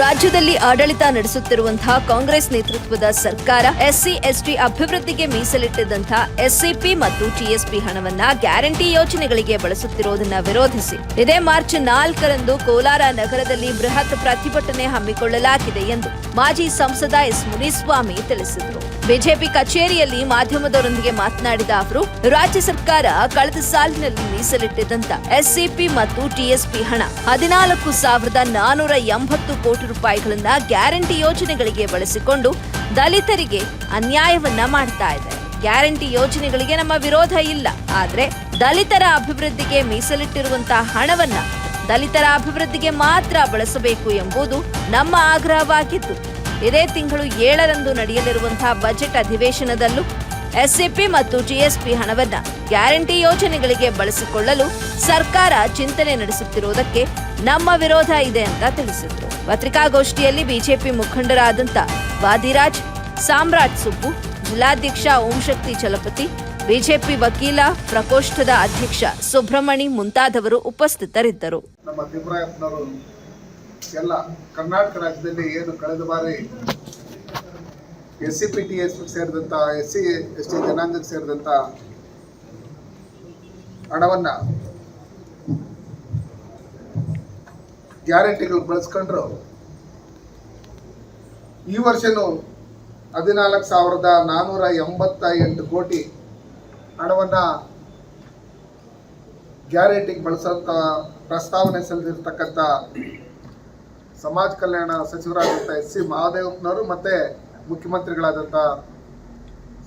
ರಾಜ್ಯದಲ್ಲಿ ಆಡಳಿತ ನಡೆಸುತ್ತಿರುವಂತಹ ಕಾಂಗ್ರೆಸ್ ನೇತೃತ್ವದ ಸರ್ಕಾರ ಎಸ್ಸಿ, ಎಸ್ಟಿ ಅಭಿವೃದ್ಧಿಗೆ ಮೀಸಲಿಟ್ಟಿದ್ದಂತಹ ಎಸ್ಸಿಪಿ ಮತ್ತು ಟಿಎಸ್ಪಿ ಹಣವನ್ನ ಗ್ಯಾರಂಟಿ ಯೋಜನೆಗಳಿಗೆ ಬಳಸುತ್ತಿರುವುದನ್ನು ವಿರೋಧಿಸಿ ಇದೇ ಮಾರ್ಚ್ ನಾಲ್ಕರಂದು ಕೋಲಾರ ನಗರದಲ್ಲಿ ಬೃಹತ್ ಪ್ರತಿಭಟನೆ ಹಮ್ಮಿಕೊಳ್ಳಲಾಗಿದೆ ಎಂದು ಮಾಜಿ ಸಂಸದ ಎಸ್ ಮುನಿಸ್ವಾಮಿ ತಿಳಿಸಿದರು. ಬಿಜೆಪಿ ಕಚೇರಿಯಲ್ಲಿ ಮಾಧ್ಯಮದವರೊಂದಿಗೆ ಮಾತನಾಡಿದ ಅವರು, ರಾಜ್ಯ ಸರ್ಕಾರ ಕಳೆದ ಸಾಲಿನಲ್ಲಿ ಮೀಸಲಿಟ್ಟಿದ್ದಂತ ಎಸ್ಸಿಪಿ ಮತ್ತು ಟಿಎಸ್ಪಿ ಹಣ ಹದಿನಾಲ್ಕು ಸಾವಿರದ ನಾನೂರ ಎಂಬತ್ತು ಕೋಟಿ ರೂಪಾಯಿಗಳನ್ನ ಗ್ಯಾರಂಟಿ ಯೋಜನೆಗಳಿಗೆ ಬಳಸಿಕೊಂಡು ದಲಿತರಿಗೆ ಅನ್ಯಾಯವನ್ನ ಮಾಡ್ತಾ ಇದೆ. ಗ್ಯಾರಂಟಿ ಯೋಜನೆಗಳಿಗೆ ನಮ್ಮ ವಿರೋಧ ಇಲ್ಲ, ಆದ್ರೆ ದಲಿತರ ಅಭಿವೃದ್ಧಿಗೆ ಮೀಸಲಿಟ್ಟಿರುವಂತಹ ಹಣವನ್ನ ದಲಿತರ ಅಭಿವೃದ್ಧಿಗೆ ಮಾತ್ರ ಬಳಸಬೇಕು ಎಂಬುದು ನಮ್ಮ ಆಗ್ರಹವಾಗಿದ್ದು. ಇದೇ ತಿಂಗಳು ಏಳರಂದು ನಡೆಯಲಿರುವಂತಹ ಬಜೆಟ್ ಅಧಿವೇಶನದಲ್ಲೂ ಎಸ್ಸಿಪಿ ಮತ್ತು ಜಿಎಸ್ಪಿ ಹಣವನ್ನ ಗ್ಯಾರಂಟಿ ಯೋಜನೆಗಳಿಗೆ ಬಳಸಿಕೊಳ್ಳಲು ಸರ್ಕಾರ ಚಿಂತನೆ ನಡೆಸುತ್ತಿರುವುದಕ್ಕೆ ನಮ್ಮ ವಿರೋಧ ಇದೆ ಅಂತ ತಿಳಿಸಿದರು. ಪತ್ರಿಕಾಗೋಷ್ಠಿಯಲ್ಲಿ ಬಿಜೆಪಿ ಮುಖಂಡರಾದಂಥ ವಾದಿರಾಜ್, ಸಾಮ್ರಾಟ್ ಸುಬ್ಬು, ಜಿಲ್ಲಾಧ್ಯಕ್ಷ ಓಂಶಕ್ತಿ ಚಲಪತಿ, ಬಿಜೆಪಿ ವಕೀಲ, ಪ್ರಕೋಷ್ಠದ ಅಧ್ಯಕ್ಷ ಸುಬ್ರಹ್ಮಣಿ ಮುಂತಾದವರು ಉಪಸ್ಥಿತರಿದ್ದರು. ಎಲ್ಲ ಕರ್ನಾಟಕ ರಾಜ್ಯದಲ್ಲಿ ಏನು ಕಳೆದ ಬಾರಿ S C P T S ಸೇರಿದಂಥ S C S T ಜನಾಂಗಕ್ಕೆ ಸೇರಿದಂಥ ಹಣವನ್ನು ಗ್ಯಾರಂಟಿಗಳು ಬಳಸ್ಕೊಂಡ್ರು. ಈ ವರ್ಷನೂ ಹದಿನಾಲ್ಕು ಸಾವಿರದ ನಾನ್ನೂರ ಎಂಬತ್ತ ಎಂಟು ಕೋಟಿ ಹಣವನ್ನು ಗ್ಯಾರಂಟಿಗೆ ಬಳಸೋಂಥ ಪ್ರಸ್ತಾವನೆ ಸಲ್ಲಿಸಿರ್ತಕ್ಕಂಥ ಸಮಾಜ ಕಲ್ಯಾಣ ಸಚಿವರಾದಂಥ ಎಸ್ ಸಿ ಮಹಾದೇವಪ್ಪನವರು ಮತ್ತು ಮುಖ್ಯಮಂತ್ರಿಗಳಾದಂಥ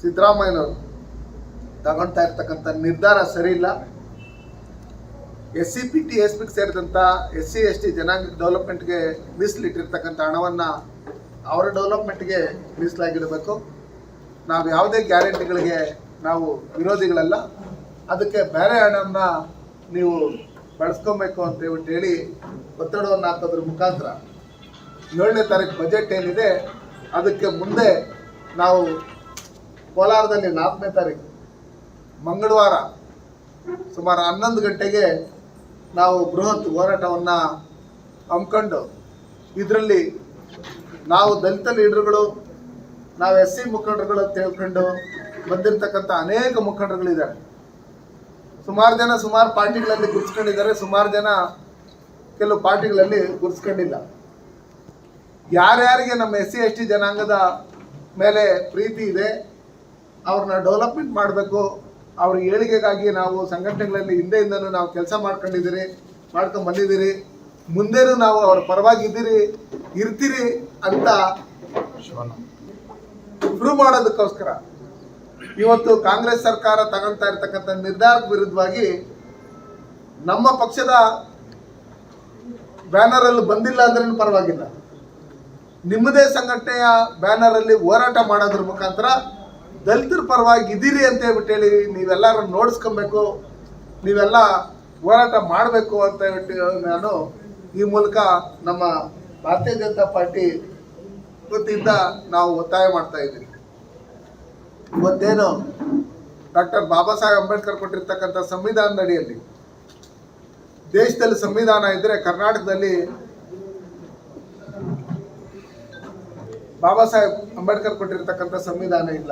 ಸಿದ್ದರಾಮಯ್ಯನವರು. ತಗೊಳ್ತಾ ಇರ್ತಕ್ಕಂಥ ನಿರ್ಧಾರ ಸರಿ ಇಲ್ಲ. S C P T, S ಪಿಗೆ ಸೇರಿದಂಥ ಎಸ್ ಸಿ, ಎಸ್ ಟಿ ಜನಾಂಗ ಡೆವಲಪ್ಮೆಂಟ್ಗೆ ಮೀಸಲಿಟ್ಟಿರ್ತಕ್ಕಂಥ ಹಣವನ್ನು ಅವರ ಡೆವಲಪ್ಮೆಂಟ್ಗೆ ಮೀಸಲಾಗಿಡಬೇಕು. ನಾವು ಯಾವುದೇ ಗ್ಯಾರಂಟಿಗಳಿಗೆ ನಾವು ವಿರೋಧಿಗಳಲ್ಲ. ಅದಕ್ಕೆ ಬೇರೆ ಹಣವನ್ನು ನೀವು ಬಳಸ್ಕೊಬೇಕು ಅಂತ ಹೇಳ್ಬಿಟ್ಟು ಹೇಳಿ ಒತ್ತಡವನ್ನು ಹಾಕೋದ್ರ ಮುಖಾಂತರ ಏಳನೇ ತಾರೀಕು ಬಜೆಟ್ ಏನಿದೆ, ಅದಕ್ಕೆ ಮುಂದೆ ನಾವು ಕೋಲಾರದಲ್ಲಿ ನಾಲ್ಕನೇ ತಾರೀಕು ಮಂಗಳವಾರ ಸುಮಾರು ಹನ್ನೊಂದು ಗಂಟೆಗೆ ನಾವು ಬೃಹತ್ ಹೋರಾಟವನ್ನು ಹಮ್ಮಿಕೊಂಡು ಇದರಲ್ಲಿ ನಾವು ದಲಿತ ಲೀಡರ್ಗಳು, ನಾವು ಎಸ್ ಸಿ ಮುಖಂಡರುಗಳು ತಿಳ್ಕೊಂಡು ಬಂದಿರತಕ್ಕಂಥ ಅನೇಕ ಮುಖಂಡರುಗಳಿದ್ದಾರೆ. ಸುಮಾರು ಜನ ಸುಮಾರು ಪಾರ್ಟಿಗಳಲ್ಲಿ ಗುರ್ಸ್ಕೊಂಡಿದ್ದಾರೆ, ಸುಮಾರು ಜನ ಕೆಲವು ಪಾರ್ಟಿಗಳಲ್ಲಿ ಗುರ್ಸ್ಕೊಂಡಿಲ್ಲ. ಯಾರ್ಯಾರಿಗೆ ನಮ್ಮ ಎಸ್ ಸಿ, ಎಸ್ ಟಿ ಜನಾಂಗದ ಮೇಲೆ ಪ್ರೀತಿ ಇದೆ, ಅವ್ರನ್ನ ಡೆವಲಪ್ಮೆಂಟ್ ಮಾಡಬೇಕು, ಅವ್ರ ಏಳಿಗೆಗಾಗಿ ನಾವು ಸಂಘಟನೆಗಳಲ್ಲಿ ಹಿಂದೆಯಿಂದನೂ ನಾವು ಕೆಲಸ ಮಾಡ್ಕೊಂಡಿದ್ದೀರಿ, ಮಾಡ್ಕೊಂಡು ಬಂದಿದ್ದೀರಿ, ಮುಂದೆನೂ ನಾವು ಅವ್ರ ಪರವಾಗಿ ಇದ್ದೀರಿ, ಇರ್ತೀರಿ ಅಂತ ಪ್ರೂವ್ ಮಾಡೋದಕ್ಕೋಸ್ಕರ. ಇವತ್ತು ಕಾಂಗ್ರೆಸ್ ಸರ್ಕಾರ ತಗೊಳ್ತಾ ಇರ್ತಕ್ಕಂಥ ನಿರ್ಧಾರದ ವಿರುದ್ಧವಾಗಿ ನಮ್ಮ ಪಕ್ಷದ ಬ್ಯಾನರಲ್ಲಿ ಬಂದಿಲ್ಲ ಅಂದ್ರೂ ಪರವಾಗಿಲ್ಲ. ನಿಮ್ಮದೇ ಸಂಘಟನೆಯ ಬ್ಯಾನರಲ್ಲಿ ಹೋರಾಟ ಮಾಡೋದ್ರ ಮುಖಾಂತರ ದಲಿತರ ಪರವಾಗಿ ಇದ್ದೀರಿ ಅಂತ ಹೇಳ್ಬಿಟ್ಟು ಹೇಳಿ ನೀವೆಲ್ಲರೂ ನೋಡಿಸ್ಕೊಬೇಕು, ನೀವೆಲ್ಲ ಹೋರಾಟ ಮಾಡಬೇಕು ಅಂತ ಹೇಳ್ಬಿಟ್ಟು ನಾನು ಈ ಮೂಲಕ ನಮ್ಮ ಭಾರತೀಯ ಜನತಾ ಪಾರ್ಟಿ ವತಿಯಿಂದ ನಾವು ಒತ್ತಾಯ ಮಾಡ್ತಾ ಇದ್ದೀವಿ. ಇವತ್ತೇನು ಡಾಕ್ಟರ್ ಬಾಬಾ ಸಾಹೇಬ್ ಅಂಬೇಡ್ಕರ್ ಕೊಟ್ಟಿರ್ತಕ್ಕಂಥ ಸಂವಿಧಾನದ ಅಡಿಯಲ್ಲಿ ದೇಶದಲ್ಲಿ ಸಂವಿಧಾನ ಇದ್ದರೆ ಕರ್ನಾಟಕದಲ್ಲಿ ಬಾಬಾ ಸಾಹೇಬ್ ಅಂಬೇಡ್ಕರ್ ಕೊಟ್ಟಿರ್ತಕ್ಕಂಥ ಸಂವಿಧಾನ ಇಲ್ಲ.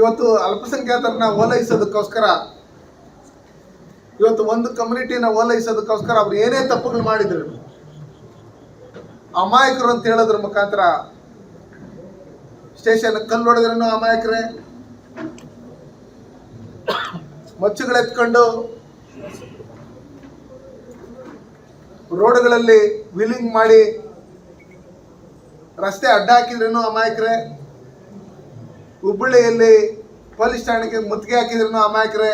ಇವತ್ತು ಅಲ್ಪಸಂಖ್ಯಾತರನ್ನ ಓಲೈಸೋದಕ್ಕೋಸ್ಕರ, ಇವತ್ತು ಒಂದು ಕಮ್ಯುನಿಟಿನ ಓಲೈಸೋದಕ್ಕೋಸ್ಕರ ಅವ್ರು ಏನೇ ತಪ್ಪುಗಳು ಮಾಡಿದ್ರು, ಅಮಾಯಕರು ಅಂತ ಹೇಳೋದ್ರ ಮುಖಾಂತರ ಸ್ಟೇಷನ್ ಕಲ್ಲು ಹೊಡೆದ್ರೂ ಅಮಾಯಕರೇ? ಮಚ್ಚುಗಳೆತ್ಕೊಂಡು ರೋಡ್ಗಳಲ್ಲಿ ವೀಲಿಂಗ್ ಮಾಡಿ ರಸ್ತೆ ಅಡ್ಡ ಹಾಕಿದ್ರೂ ಅಮಾಯಕರೇ? ಹುಬ್ಬಳ್ಳಿಯಲ್ಲಿ ಪೊಲೀಸ್ ಠಾಣೆಗೆ ಮುತ್ತಿಗೆ ಹಾಕಿದ್ರೂ ಅಮಾಯಕರೇ?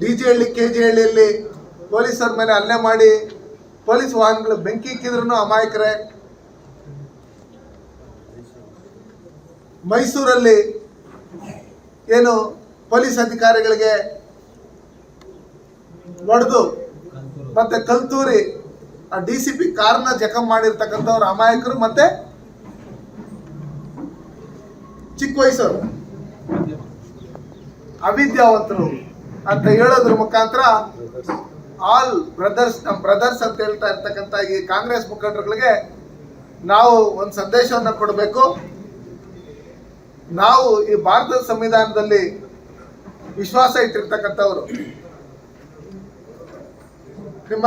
D J Halli, K G ಹಳ್ಳಿಯಲ್ಲಿ ಪೊಲೀಸರ ಮೇಲೆ ಹಲ್ಲೆ ಮಾಡಿ ಪೊಲೀಸ್ ವಾಹನಗಳು ಬೆಂಕಿ ಇಕ್ಕಿದ್ರು ಅಮಾಯಕರೇ? ಮೈಸೂರಲ್ಲಿ ಏನು ಪೊಲೀಸ್ ಅಧಿಕಾರಿಗಳಿಗೆ ಹೊಡೆದು ಮತ್ತೆ ಕಲ್ತೂರಿ, ಆ ಡಿ ಸಿ ಪಿ ಕಾರ್ನ ಜಖಂ ಮಾಡಿರ್ತಕ್ಕಂಥವ್ರು ಅಮಾಯಕರು ಮತ್ತೆ ಚಿಕ್ಕ ವಯಸ್ಸವರು. ಅವಿದ್ಯಾವಂತರು ಅಂತ ಹೇಳೋದ್ರ ಮುಖಾಂತರ ಆಲ್ ಬ್ರದರ್ಸ್ ನಮ್ಮ ಬ್ರದರ್ಸ್ ಅಂತ ಹೇಳ್ತಾ ಇರ್ತಕ್ಕಂಥ ಈ ಕಾಂಗ್ರೆಸ್ ಮುಖಂಡರುಗಳಿಗೆ ನಾವು ಒಂದು ಸಂದೇಶವನ್ನು ಕೊಡಬೇಕು. ನಾವು ಈ ಭಾರತದ ಸಂವಿಧಾನದಲ್ಲಿ ವಿಶ್ವಾಸ ಇಟ್ಟಿರ್ತಕ್ಕಂಥವ್ರು. ನಿಮ್ಮ